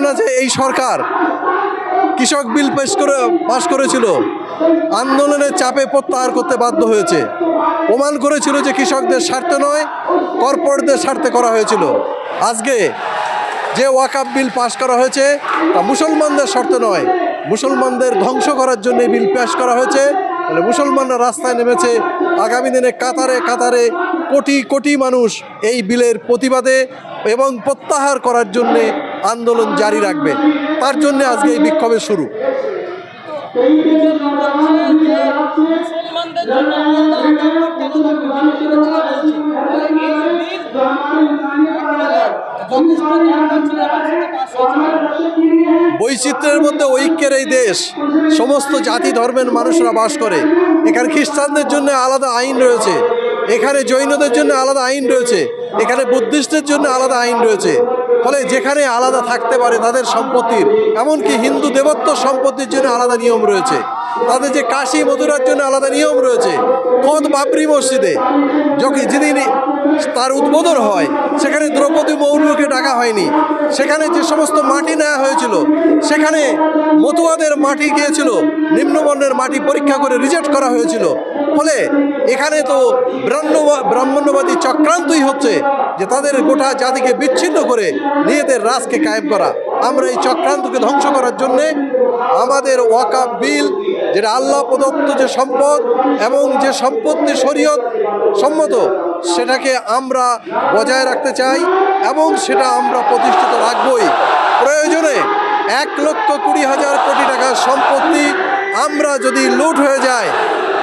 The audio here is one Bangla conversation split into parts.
ধারণা যে এই সরকার। কৃষক বিল পেশ করে, পাশ করেছিল। আন্দোলনের চাপে প্রত্যাহার করতে বাধ্য হয়েছে। প্রমাণ করেছিল যে কৃষকদের স্বার্থে নয়, কর্পোরেটদের স্বার্থে করা হয়েছিল। আজকে যে ওয়াকাপ বিল পাশ করা হয়েছে, তা মুসলমানদের স্বার্থে নয়। মুসলমানদের ধ্বংস করার জন্য বিল পেশ করা হয়েছে। ফলে মুসলমানরা রাস্তায় নেমেছে। আগামী দিনে কাতারে কাতারে কোটি কোটি মানুষ এই বিলের প্রতিবাদে এবং প্রত্যাহার করার জন্যে আন্দোলন জারি রাখবে। তার জন্য আজকে এই বিক্ষোভের শুরু। বৈচিত্র্যের মধ্যে ঐক্যের এই দেশ সমস্ত জাতি ধর্মের মানুষরা বাস করে। এখানে খ্রিস্টানদের জন্য আলাদা আইন রয়েছে। এখানে জৈনদের জন্য আলাদা আইন রয়েছে, এখানে বুদ্ধিস্টের জন্য আলাদা আইন রয়েছে। ফলে যেখানে আলাদা থাকতে পারে তাদের সম্পত্তির, এমনকি হিন্দু দেবত্ব সম্পত্তির জন্য আলাদা নিয়ম রয়েছে। তাদের যে কাশি মধুরার জন্য আলাদা নিয়ম রয়েছে খোদ বাবরি মসজিদে। যখন যেদিন তার উদ্বোধন হয়, সেখানে দ্রৌপদী মৌর্যকে ডাকা হয়নি। সেখানে যে সমস্ত মাটি নেওয়া হয়েছিল, সেখানে মতুয়াদের মাটি গিয়েছিল নিম্নবর্ণের মাটি পরীক্ষা করে রিজেক্ট করা হয়েছিল। ফলে এখানে তো ব্রাহ্ম ব্রাহ্মণ্যবাদী চক্রান্তই হচ্ছে যে তাদের গোটা জাতিকে বিচ্ছিন্ন করে নিজেদের রাজকে কায়েম করা। আমরা এই চক্রান্তকে ধ্বংস করার জন্যে আমাদের ওয়াকাপ বিল, যেটা আল্লাহ প্রদত্ত যে সম্পদ এবং যে সম্পত্তি শরীয়ত সম্মত, সেটাকে আমরা বজায় রাখতে চাই এবং সেটা আমরা প্রতিষ্ঠিত রাখবই। প্রয়োজনে এক লক্ষ কুড়ি হাজার কোটি টাকার সম্পত্তি আমরা যদি লুট হয়ে যায়,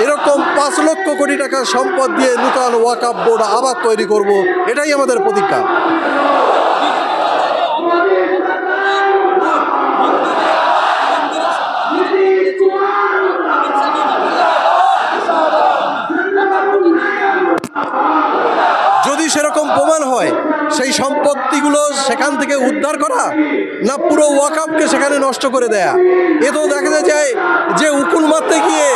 এরকম পাঁচ লক্ষ কোটি টাকার সম্পদ দিয়ে নূতন ওয়াকাপ বোর্ড আবার তৈরি করব, এটাই আমাদের প্রতিজ্ঞা যদি সেরকম প্রমাণ হয়? সেই সম্পত্তিগুলো সেখান থেকে উদ্ধার করা না পুরো ওয়াকাপকে সেখানে নষ্ট করে দেয়া? এ তো দেখা যায় যে উকুল মারতে গিয়ে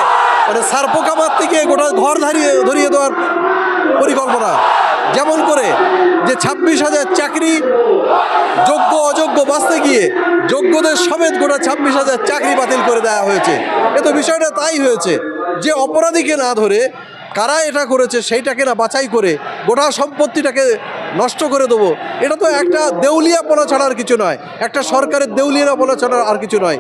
মানে সারপোকা মারতে গিয়ে গোটা ঘর ধরিয়ে ধরিয়ে দেওয়ার পরিকল্পনা। যেমন করে যে ছাব্বিশ হাজার চাকরি যোগ্য, অযোগ্য বাঁচতে গিয়ে যোগ্যদের সমেত গোটা ছাব্বিশ হাজার চাকরি বাতিল করে দেওয়া হয়েছে। এ তো বিষয়টা তাই হয়েছে যে অপরাধীকে না ধরে কারা এটা করেছে, সেইটাকে না বাছাই করে গোটা সম্পত্তিটাকে নষ্ট করে দেবো। এটা তো একটা দেউলিয়া দেউলিয়াপনা ছাড়া আর কিছু নয়, একটা সরকারের দেউলিয়া দেউলিয়াপনা ছাড়া আর কিছু নয়।